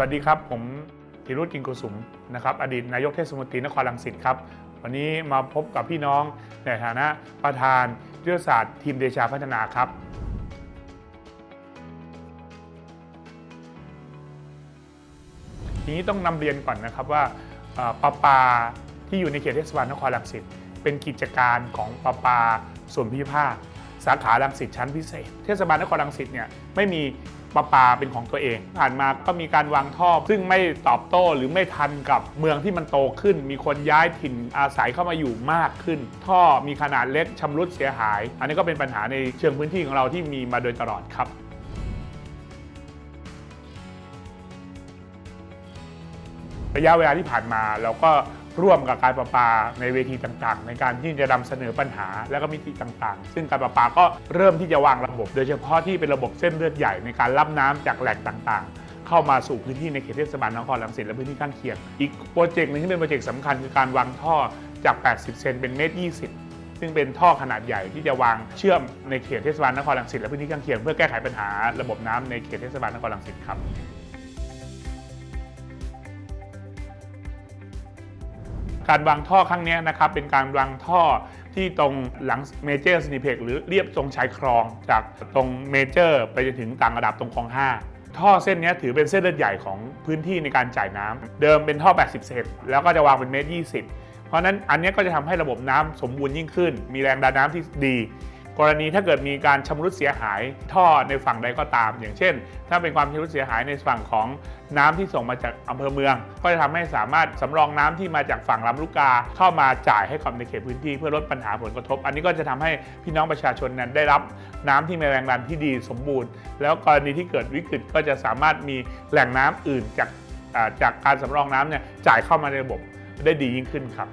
สวัสดีครับ ผมธีรุธกินกุสุมนะครับอดีตนายกเทศมนตรีนครรังสิตครับ วันนี้มาพบกับพี่น้องในฐานะประธานยุทธศาสตร์ทีมเดชาพัฒนาครับ ทีนี้ต้องนำเรียนก่อนนะครับว่าประปาที่อยู่ในเขตเทศบาลนครรังสิตเป็นกิจการของประปาส่วนภูมิภาคสาขารังสิตชั้นพิเศษ เทศบาลนครรังสิตเนี่ยไม่มี ประปาเป็นของตัวเอง ผ่านมาก็มีการวางท่อ ซึ่งไม่ตอบโต้หรือไม่ทันกับเมืองที่มันโตขึ้น มีคนย้ายถิ่นอาศัยเข้ามาอยู่มากขึ้น ท่อมีขนาดเล็กชำรุดเสียหาย อันนี้ก็เป็นปัญหาในเชิงพื้นที่ของเราที่มีมาโดยตลอดครับระยะเวลาที่ผ่านมาเราก็ ร่วมกับการประปาในเวทีต่างๆ ในการที่จะนำเสนอปัญหาและก็มิติต่างๆ ซึ่งการประปาก็เริ่มที่จะวางระบบ โดยเฉพาะที่เป็นระบบเส้นเลือดใหญ่ในการรับน้ำจากแหล่งต่างๆเข้ามาสู่พื้นที่ในเขตเทศบาลนครรังสิตและพื้นที่ข้างเคียง อีกโปรเจกต์หนึ่งที่เป็นโปรเจกต์สำคัญคือการวางท่อจาก 80 เซนเป็นเมตร 20 ซึ่งเป็นท่อขนาดใหญ่ที่จะวางเชื่อมในเขตเทศบาลนครรังสิตและพื้นที่ข้างเคียงเพื่อแก้ไขปัญหาระบบน้ำในเขตเทศบาลนครรังสิตครับ การวางท่อครั้งนี้นะครับเป็นการวางท่อที่ตรงหลังเมเจอร์สนิเพกหรือเรียบตรงชายคลองจากตรงเมเจอร์ไปจนถึงต่างระดับตรงคลอง 5ท่อเส้นนี้ถือเป็นเส้นเลือดใหญ่ของพื้นที่ในการจ่ายน้ำเดิมเป็นท่อ 80 เซนแล้วก็จะวางเป็นเมตร 20 เพราะฉะนั้นอันนี้ก็จะทำให้ระบบน้ำสมบูรณ์ยิ่งขึ้น มีแรงดันน้ำที่ดี กรณีถ้าเกิดมีการชำรุดเสียหายท่อในฝั่งใดก็ตาม อย่างเช่น ถ้าเป็นความชำรุดเสียหายในฝั่งของน้ำที่ส่งมาจากอำเภอเมือง ก็จะทำให้สามารถสำรองน้ำที่มาจากฝั่งลำลูกกา เข้ามาจ่ายให้กับในเขตพื้นที่เพื่อลดปัญหาผลกระทบ อันนี้ก็จะทำให้พี่น้องประชาชนนั้นได้รับน้ำที่มีแรงดันที่ดีสมบูรณ์ แล้วกรณีที่เกิดวิกฤตก็จะสามารถมีแหล่งน้ำอื่นจากจากการสำรองน้ำเนี่ยจ่ายเข้ามาในระบบได้ดียิ่งขึ้นครับ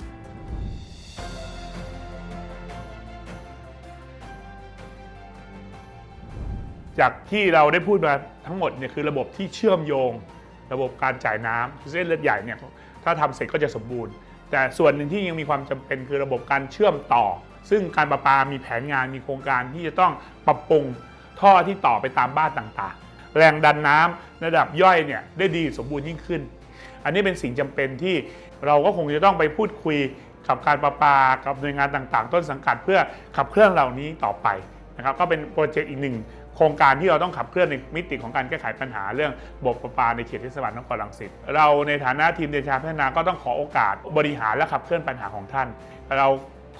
จากที่เราได้พูดมาทั้งหมดเนี่ยคือระบบที่เชื่อมโยง ระบบการจ่ายน้ำเส้นเลือดใหญ่เนี่ยถ้าทำเสร็จก็จะสมบูรณ์ แต่ส่วนหนึ่งที่ยังมีความจำเป็นคือระบบการเชื่อมต่อ ซึ่งการประปามีแผนงานมีโครงการที่จะต้องปรับปรุงท่อที่ต่อไปตามบ้านต่างๆ แรงดันน้ำระดับย่อยเนี่ยได้ดีสมบูรณ์ยิ่งขึ้น อันนี้เป็นสิ่งจำเป็นที่เราก็คงจะต้องไปพูดคุยกับการประปากับหน่วยงานต่างๆ ต้นสังกัดเพื่อขับเคลื่อนเหล่านี้ต่อไปนะครับก็เป็นโปรเจกต์อีกหนึ่ง โครงการที่เราต้องขับเคลื่อนในมิติของการแก้ไขปัญหาเรื่องบบประปาในเขตเทศบาลนครรังสิตเราในฐานะทีมเดชาพัฒนาก็ต้องขอโอกาสบริหารและขับเคลื่อนปัญหาของท่าน เรา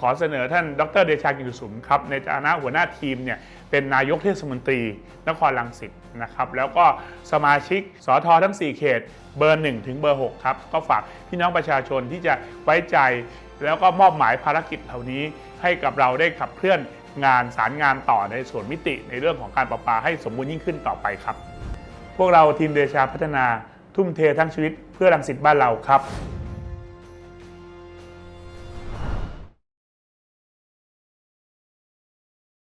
ขอเสนอท่านดรเดชากิจสุมครับในฐานะหัวหน้าทีมเนี่ยเป็นนายกเทศมนตรีนครรังสิตนะครับแล้วก็สมาชิกสอทอทั้ง 4 เขตเบอร์ 1 ถึงเบอร์ 6 ครับ ก็ฝากพี่น้องประชาชนที่จะไว้ใจ แล้วก็มอบหมายภารกิจเหล่านี้ให้กับเราได้ขับเคลื่อน งานสารงานต่อในส่วนมิติในเรื่องของการประปาให้สมบูรณ์ยิ่งขึ้นต่อไปครับ พวกเราทีมเดชาพัฒนาทุ่มเททั้งชีวิตเพื่อรังสิตบ้านเราครับ